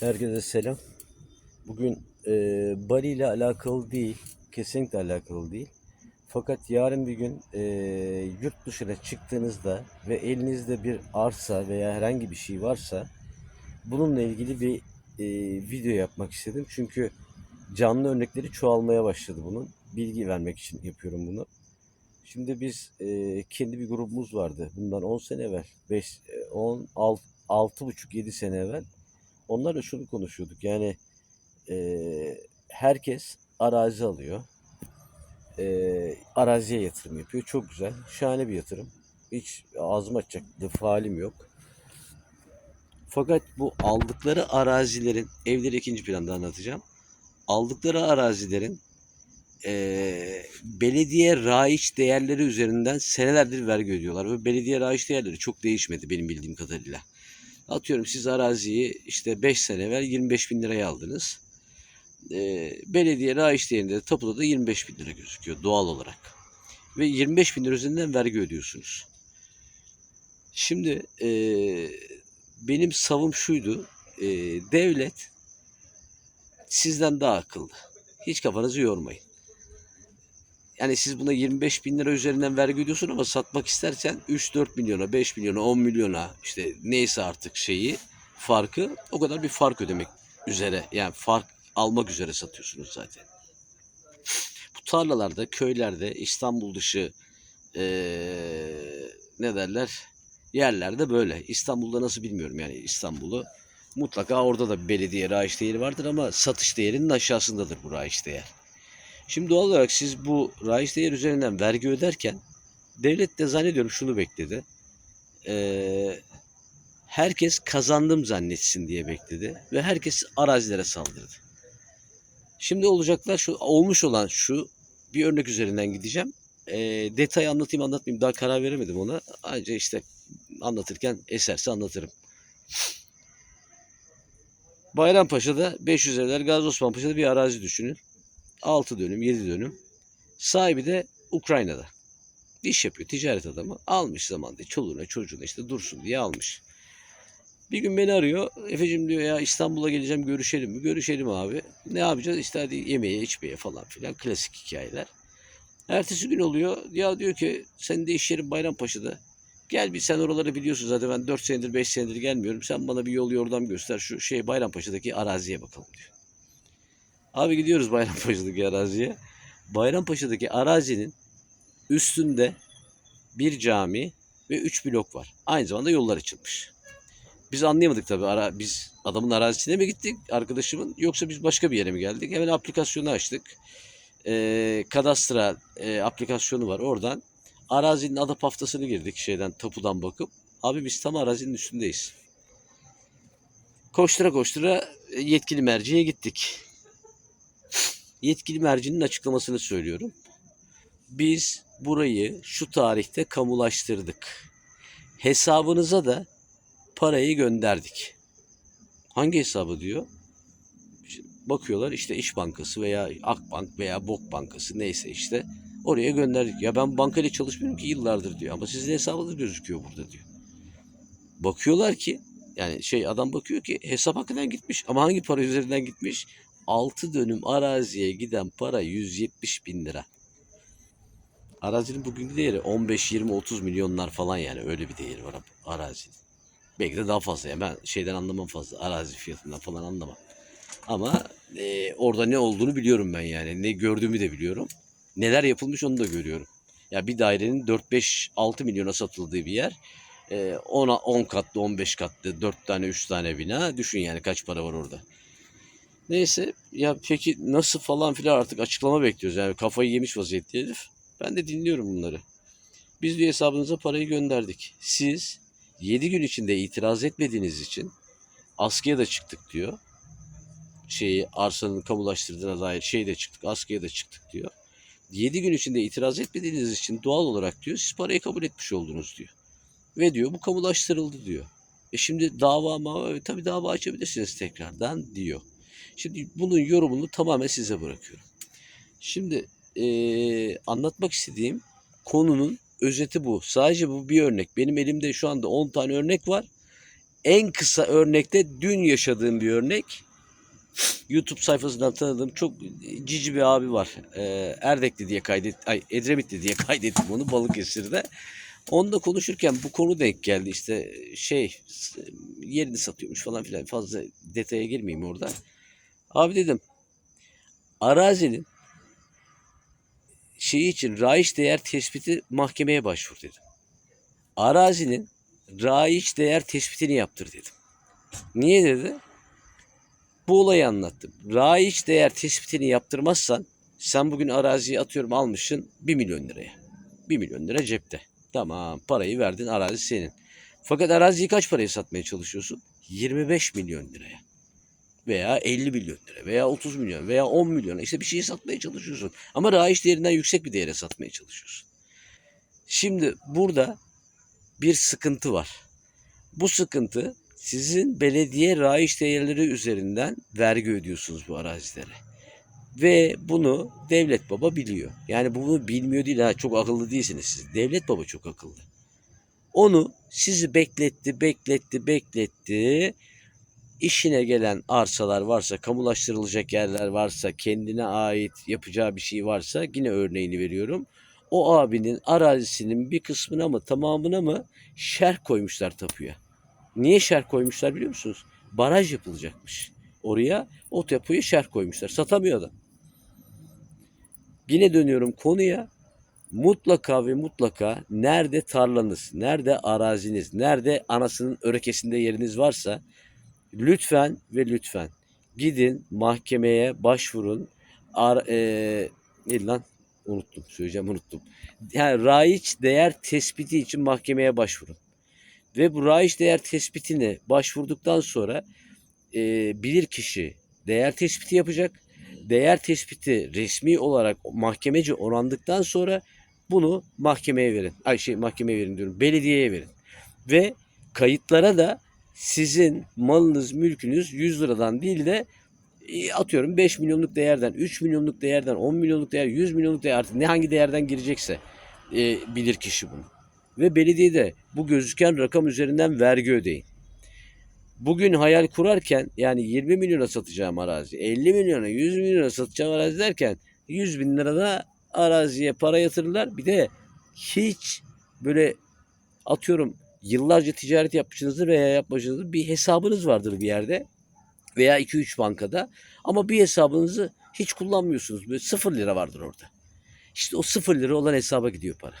Herkese selam. Bugün e, Bali ile alakalı değil, kesinlikle alakalı değil. Fakat yarın bir gün e, yurt dışına çıktığınızda ve elinizde bir arsa veya herhangi bir şey varsa bununla ilgili bir e, video yapmak istedim. Çünkü canlı örnekleri çoğalmaya başladı bunun. Bilgi vermek için yapıyorum bunu. Şimdi biz e, kendi bir grubumuz vardı. Bundan 10 sene evvel, 5, 10, 6, 6,5-7 sene evvel. Onlarla şunu konuşuyorduk. Yani eee, herkes arazi alıyor. Eee, araziye yatırım yapıyor. Çok güzel. Şahane bir yatırım. Hiç ağzım açacak laf halim yok. Fakat bu aldıkları arazilerin, evleri ikinci planda anlatacağım. Aldıkları arazilerin eee, belediye raiç değerleri üzerinden senelerdir vergi ödüyorlar. Ve belediye raiç değerleri çok değişmedi benim bildiğim kadarıyla. Atıyorum siz araziyi işte 5 sene evvel 25 bin liraya aldınız. Ee, belediye raiç değerinde de tapuda da 25 bin lira gözüküyor doğal olarak. Ve 25 bin lira üzerinden vergi ödüyorsunuz. Şimdi e, benim savım şuydu. e, devlet sizden daha akıllı. Hiç kafanızı yormayın. Yani siz buna 25 bin lira üzerinden vergi ödüyorsun ama satmak istersen 3-4 milyona, 5 milyona, 10 milyona işte neyse artık şeyi farkı o kadar bir fark ödemek üzere yani fark almak üzere satıyorsunuz zaten. Bu tarlalarda, köylerde, İstanbul dışı eee, ne derler yerlerde böyle. İstanbul'da nasıl bilmiyorum yani İstanbul'u. Mutlaka orada da belediye raiç değeri vardır ama satış değerinin aşağısındadır bu raiç değer. Şimdi doğal olarak siz bu raiç değer üzerinden vergi öderken devlet de zannediyorum şunu bekledi. Ee, herkes kazandım zannetsin diye bekledi ve herkes arazilere saldırdı. Şimdi olacaklar şu olmuş olan şu bir örnek üzerinden gideceğim. Ee, detayı anlatayım anlatmayayım daha karar veremedim ona. Ayrıca işte anlatırken eserse anlatırım. Bayrampaşa'da 500 evler Gazi Osman Paşa'da bir arazi düşünün. 6 dönüm, 7 dönüm. Sahibi de Ukrayna'da. İş yapıyor, ticaret adamı. Almış zamanda çoluğuna çocuğuna işte dursun diye almış. Bir gün beni arıyor. Efe'cim diyor ya İstanbul'a geleceğim görüşelim mi? Görüşelim abi. Ne yapacağız? İşte hadi yemeğe içmeye falan filan. Klasik hikayeler. Ertesi gün oluyor. Ya diyor ki senin de iş yerin Bayrampaşa'da. Gel bir sen oraları biliyorsun zaten ben 4 senedir 5 senedir gelmiyorum. Sen bana bir yol yordam göster şu şey Bayrampaşa'daki araziye bakalım diyor. Abi gidiyoruz Bayrampaşa'daki araziye. Bayrampaşa'daki arazinin üstünde bir cami ve üç blok var. Aynı zamanda yollar açılmış. Biz anlayamadık tabii. Ara, biz adamın arazisine mi gittik arkadaşımın yoksa biz başka bir yere mi geldik? Hemen aplikasyonu açtık. Ee, kadastra e, aplikasyonu var oradan. Arazinin ada paftasını girdik şeyden tapudan bakıp. Abi biz tam arazinin üstündeyiz. Koştura koştura e, yetkili merciye gittik yetkili mercinin açıklamasını söylüyorum. Biz burayı şu tarihte kamulaştırdık. Hesabınıza da parayı gönderdik. Hangi hesabı diyor? Bakıyorlar işte İş Bankası veya Akbank veya Bok Bankası neyse işte oraya gönderdik. Ya ben bankayla çalışmıyorum ki yıllardır diyor ama sizin hesabınız gözüküyor burada diyor. Bakıyorlar ki yani şey adam bakıyor ki hesap hakikaten gitmiş ama hangi para üzerinden gitmiş? 6 dönüm araziye giden para 170 bin lira. Arazinin bugünkü değeri 15, 20, 30 milyonlar falan yani öyle bir değeri var arazinin. Belki de daha fazla yani ben şeyden anlamam fazla arazi fiyatından falan anlamam. Ama e, orada ne olduğunu biliyorum ben yani ne gördüğümü de biliyorum. Neler yapılmış onu da görüyorum. Ya bir dairenin 4-5-6 milyona satıldığı bir yer. E, 10, 10 katlı 15 katlı 4 tane 3 tane bina düşün yani kaç para var orada. Neyse ya peki nasıl falan filan artık açıklama bekliyoruz. Yani kafayı yemiş vaziyette herif. Ben de dinliyorum bunları. Biz bir hesabınıza parayı gönderdik. Siz 7 gün içinde itiraz etmediğiniz için askıya da çıktık diyor. Şeyi arsanın kamulaştırdığına dair şey de çıktık. Askıya da çıktık diyor. 7 gün içinde itiraz etmediğiniz için doğal olarak diyor siz parayı kabul etmiş oldunuz diyor. Ve diyor bu kamulaştırıldı diyor. E şimdi dava mı? Tabii dava açabilirsiniz tekrardan diyor. Şimdi bunun yorumunu tamamen size bırakıyorum. Şimdi eee, anlatmak istediğim konunun özeti bu. Sadece bu bir örnek. Benim elimde şu anda 10 tane örnek var. en kısa örnekte dün yaşadığım bir örnek. YouTube sayfasından tanıdığım çok cici bir abi var. Ee, Erdekli diye kaydet, ay Edremitli diye kaydettim onu Balıkesir'de. Onunla konuşurken bu konu denk geldi. İşte şey yerini satıyormuş falan filan. Fazla detaya girmeyeyim orada. Abi dedim arazinin şeyi için raiç değer tespiti mahkemeye başvur dedim. Arazinin raiç değer tespitini yaptır dedim. Niye dedi? Bu olayı anlattım. Raiç değer tespitini yaptırmazsan sen bugün araziyi atıyorum almışsın 1 milyon liraya. 1 milyon lira cepte. Tamam parayı verdin arazi senin. Fakat araziyi kaç paraya satmaya çalışıyorsun? 25 milyon liraya. Veya 50 milyon lira veya 30 milyon veya 10 milyon işte bir şeyi satmaya çalışıyorsun. Ama raiç değerinden yüksek bir değere satmaya çalışıyorsun. Şimdi burada bir sıkıntı var. Bu sıkıntı sizin belediye raiç değerleri üzerinden vergi ödüyorsunuz bu arazilere. Ve bunu devlet baba biliyor. Yani bunu bilmiyor değil ha çok akıllı değilsiniz siz. Devlet baba çok akıllı. Onu sizi bekletti, bekletti, bekletti. İşine gelen arsalar varsa, kamulaştırılacak yerler varsa, kendine ait yapacağı bir şey varsa yine örneğini veriyorum. O abinin arazisinin bir kısmına mı tamamına mı şerh koymuşlar tapuya. Niye şerh koymuşlar biliyor musunuz? Baraj yapılacakmış. Oraya o tapuya şerh koymuşlar. Satamıyor adam. Yine dönüyorum konuya. Mutlaka ve mutlaka nerede tarlanız, nerede araziniz, nerede anasının örekesinde yeriniz varsa lütfen ve lütfen gidin mahkemeye başvurun. Ar, e, neydi lan? Unuttum. Söyleyeceğim unuttum. Yani raiç değer tespiti için mahkemeye başvurun. Ve bu raiç değer tespitine başvurduktan sonra e, bilir kişi değer tespiti yapacak. Değer tespiti resmi olarak mahkemece orandıktan sonra bunu mahkemeye verin. Ay şey mahkemeye verin diyorum. Belediyeye verin. Ve kayıtlara da sizin malınız, mülkünüz 100 liradan değil de e, atıyorum 5 milyonluk değerden, 3 milyonluk değerden, 10 milyonluk değer, 100 milyonluk değer artık ne hangi değerden girecekse e, bilir kişi bunu. Ve belediyede bu gözüken rakam üzerinden vergi ödeyin. Bugün hayal kurarken yani 20 milyona satacağım arazi, 50 milyona, 100 milyona satacağım arazi derken 100 bin lirada araziye para yatırırlar. Bir de hiç böyle atıyorum yıllarca ticaret yapmışsınızdır veya yapmışsınızdır bir hesabınız vardır bir yerde veya 2-3 bankada ama bir hesabınızı hiç kullanmıyorsunuz. Böyle 0 lira vardır orada. İşte o 0 lira olan hesaba gidiyor para.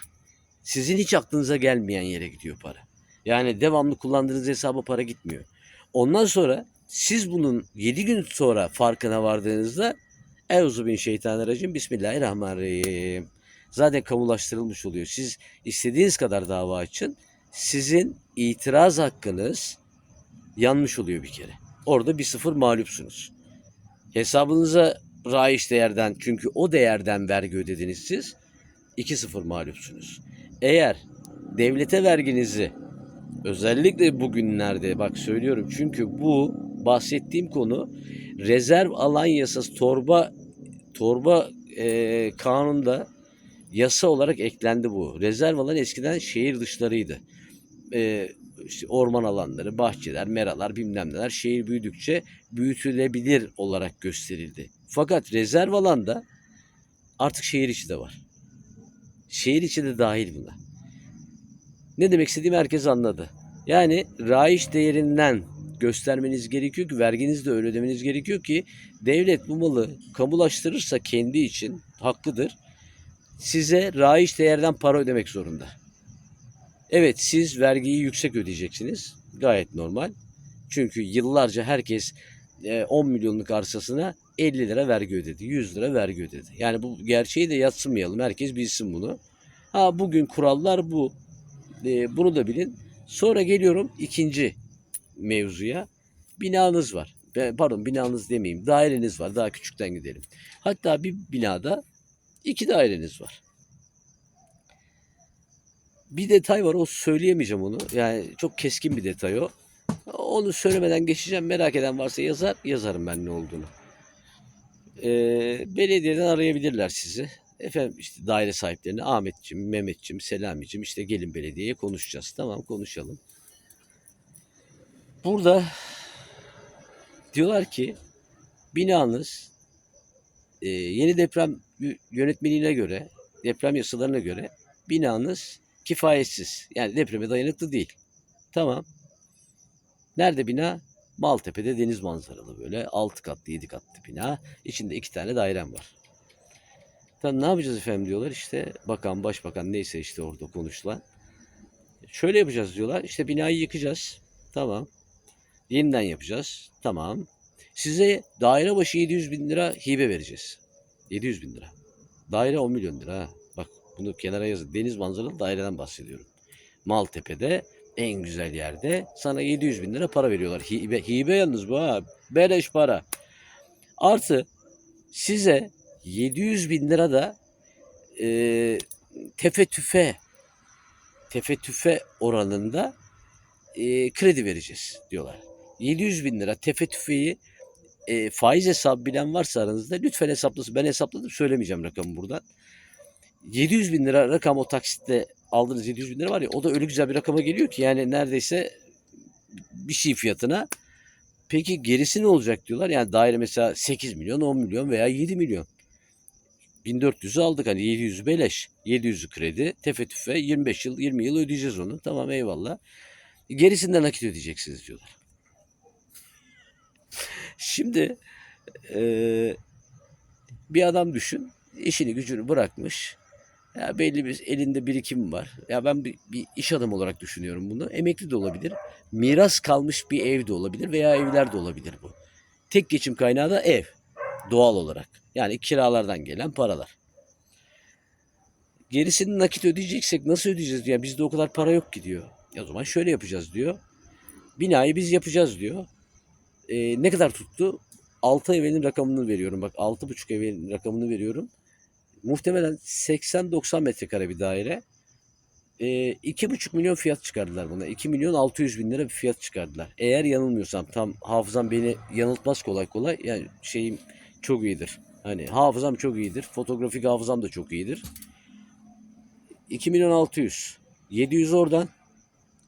Sizin hiç aklınıza gelmeyen yere gidiyor para. Yani devamlı kullandığınız hesaba para gitmiyor. Ondan sonra siz bunun 7 gün sonra farkına vardığınızda Euzu bin şeytanirracim Bismillahirrahmanirrahim. Zaten kamulaştırılmış oluyor. Siz istediğiniz kadar dava açın. Sizin itiraz hakkınız yanmış oluyor bir kere. Orada bir sıfır mağlupsunuz. Hesabınıza raiç değerden çünkü o değerden vergi ödediniz siz. 2-0 mağlupsunuz. Eğer devlete verginizi özellikle bugünlerde bak söylüyorum çünkü bu bahsettiğim konu rezerv alan yasası torba torba e, kanunda yasa olarak eklendi bu. Rezerv alan eskiden şehir dışlarıydı. E, işte orman alanları, bahçeler, meralar bilmem neler şehir büyüdükçe büyütülebilir olarak gösterildi. Fakat rezerv alanda artık şehir içi de var. Şehir içi de dahil buna. Ne demek istediğimi herkes anladı. Yani raiç değerinden göstermeniz gerekiyor ki verginizi de öyle ödemeniz gerekiyor ki devlet bu malı kamulaştırırsa kendi için hakkıdır. Size raiç değerden para ödemek zorunda. Evet siz vergiyi yüksek ödeyeceksiniz. Gayet normal. Çünkü yıllarca herkes e, 10 milyonluk arsasına 50 lira vergi ödedi. 100 lira vergi ödedi. Yani bu gerçeği de yatsımayalım. Herkes bilsin bunu. Ha bugün kurallar bu. E, bunu da bilin. Sonra geliyorum ikinci mevzuya. Binanız var. Pardon binanız demeyeyim. Daireniz var. Daha küçükten gidelim. Hatta bir binada iki daireniz var. Bir detay var. O söyleyemeyeceğim onu. Yani çok keskin bir detay o. Onu söylemeden geçeceğim. Merak eden varsa yazar. Yazarım ben ne olduğunu. Ee, belediyeden arayabilirler sizi. Efendim işte daire sahiplerini Ahmetçim, Mehmetçim, Selami'cim işte gelin belediyeye konuşacağız. Tamam konuşalım. burada diyorlar ki binanız e, yeni deprem yö- yönetmeliğine göre, deprem yasalarına göre binanız kifayetsiz. Yani depreme dayanıklı değil. Tamam. Nerede bina? Maltepe'de deniz manzaralı böyle 6 katlı 7 katlı bina. İçinde iki tane dairem var. Tamam ne yapacağız efendim diyorlar işte bakan başbakan neyse işte orada konuşulan. Şöyle yapacağız diyorlar işte binayı yıkacağız. Tamam. Yeniden yapacağız. Tamam. Size daire başı 700 bin lira hibe vereceğiz. 700 bin lira. Daire 10 milyon lira. Bunu kenara yazın. Deniz manzaralı daireden bahsediyorum. Maltepe'de en güzel yerde sana 700 bin lira para veriyorlar. Hibe, hibe yalnız bu ha. Beleş para. Artı size 700 bin lira da e, tefe tüfe tefe tüfe oranında e, kredi vereceğiz diyorlar. 700 bin lira tefe tüfeği e, faiz hesabı bilen varsa aranızda lütfen hesaplasın. Ben hesapladım söylemeyeceğim rakamı buradan. 700 bin lira rakam o taksitle aldığınız 700 bin lira var ya o da öyle güzel bir rakama geliyor ki yani neredeyse bir şey fiyatına. Peki gerisi ne olacak diyorlar. Yani daire mesela 8 milyon, 10 milyon veya 7 milyon. 1400'ü aldık hani 700'ü beleş. 700'ü kredi. Tefe tüfe 25 yıl 20 yıl ödeyeceğiz onu. Tamam eyvallah. Gerisinden nakit ödeyeceksiniz diyorlar. Şimdi eee, bir adam düşün. işini gücünü bırakmış. Ya belli bir elinde birikim var. Ya ben bir, bir iş adamı olarak düşünüyorum bunu. Emekli de olabilir. Miras kalmış bir ev de olabilir veya evler de olabilir bu. Tek geçim kaynağı da ev. Doğal olarak. Yani kiralardan gelen paralar. Gerisini nakit ödeyeceksek nasıl ödeyeceğiz? Ya bizde o kadar para yok ki diyor. Ya o zaman şöyle yapacağız diyor. Binayı biz yapacağız diyor. Ee, ne kadar tuttu? 6 evin rakamını veriyorum. Bak 6,5 evin rakamını veriyorum. Muhtemelen 80-90 metrekare bir daire. Ee, 2,5 milyon fiyat çıkardılar buna. 2 milyon 600 bin lira bir fiyat çıkardılar. Eğer yanılmıyorsam tam hafızam beni yanıltmaz kolay kolay. Yani şeyim çok iyidir. Hani hafızam çok iyidir. Fotoğrafik hafızam da çok iyidir. 2 milyon 600. 700 oradan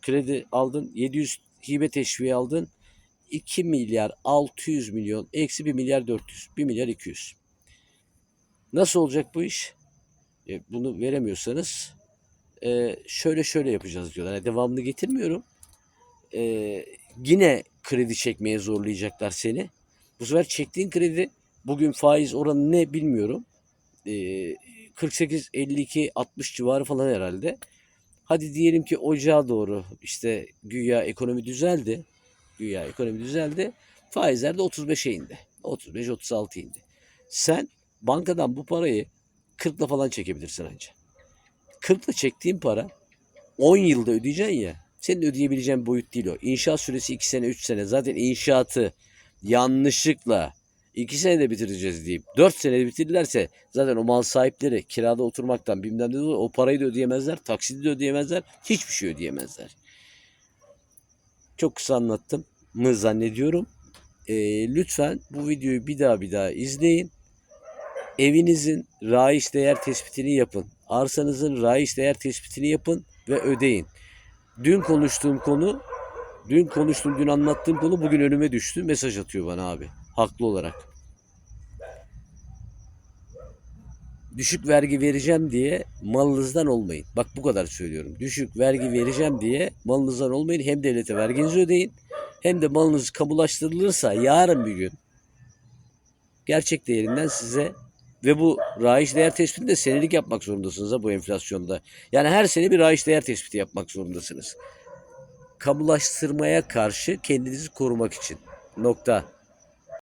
kredi aldın. 700 hibe teşviği aldın. 2 milyar 600 milyon eksi 1 milyar 400. 1 milyar 200. Nasıl olacak bu iş? E, bunu veremiyorsanız e, şöyle şöyle yapacağız diyorlar. Yani devamlı getirmiyorum. E, yine kredi çekmeye zorlayacaklar seni. Bu sefer çektiğin kredi bugün faiz oranı ne bilmiyorum. E, 48, 52, 60 civarı falan herhalde. Hadi diyelim ki ocağa doğru işte güya ekonomi düzeldi. Güya ekonomi düzeldi. Faizler de 35'e indi. 35-36 indi. Sen bankadan bu parayı 40'la falan çekebilirsin anca. 40'la çektiğin para 10 yılda ödeyeceksin ya. Senin ödeyebileceğin boyut değil o. İnşaat süresi 2 sene 3 sene. Zaten inşaatı yanlışlıkla 2 senede bitireceğiz deyip 4 senede bitirirlerse zaten o mal sahipleri kirada oturmaktan bilmem ne o parayı da ödeyemezler. Taksidi de ödeyemezler. Hiçbir şey ödeyemezler. Çok kısa anlattım mı zannediyorum. Ee, lütfen bu videoyu bir daha bir daha izleyin. Evinizin raiç değer tespitini yapın. Arsanızın raiç değer tespitini yapın ve ödeyin. Dün konuştuğum konu, dün konuştuğum, dün anlattığım konu bugün önüme düştü. Mesaj atıyor bana abi. Haklı olarak. Düşük vergi vereceğim diye malınızdan olmayın. Bak bu kadar söylüyorum. Düşük vergi vereceğim diye malınızdan olmayın. Hem devlete verginizi ödeyin. Hem de malınız kamulaştırılırsa yarın bir gün gerçek değerinden size ve bu raiç değer tespitini de senelik yapmak zorundasınız ha bu enflasyonda. Yani her sene bir raiç değer tespiti yapmak zorundasınız. Kamulaştırmaya karşı kendinizi korumak için. Nokta.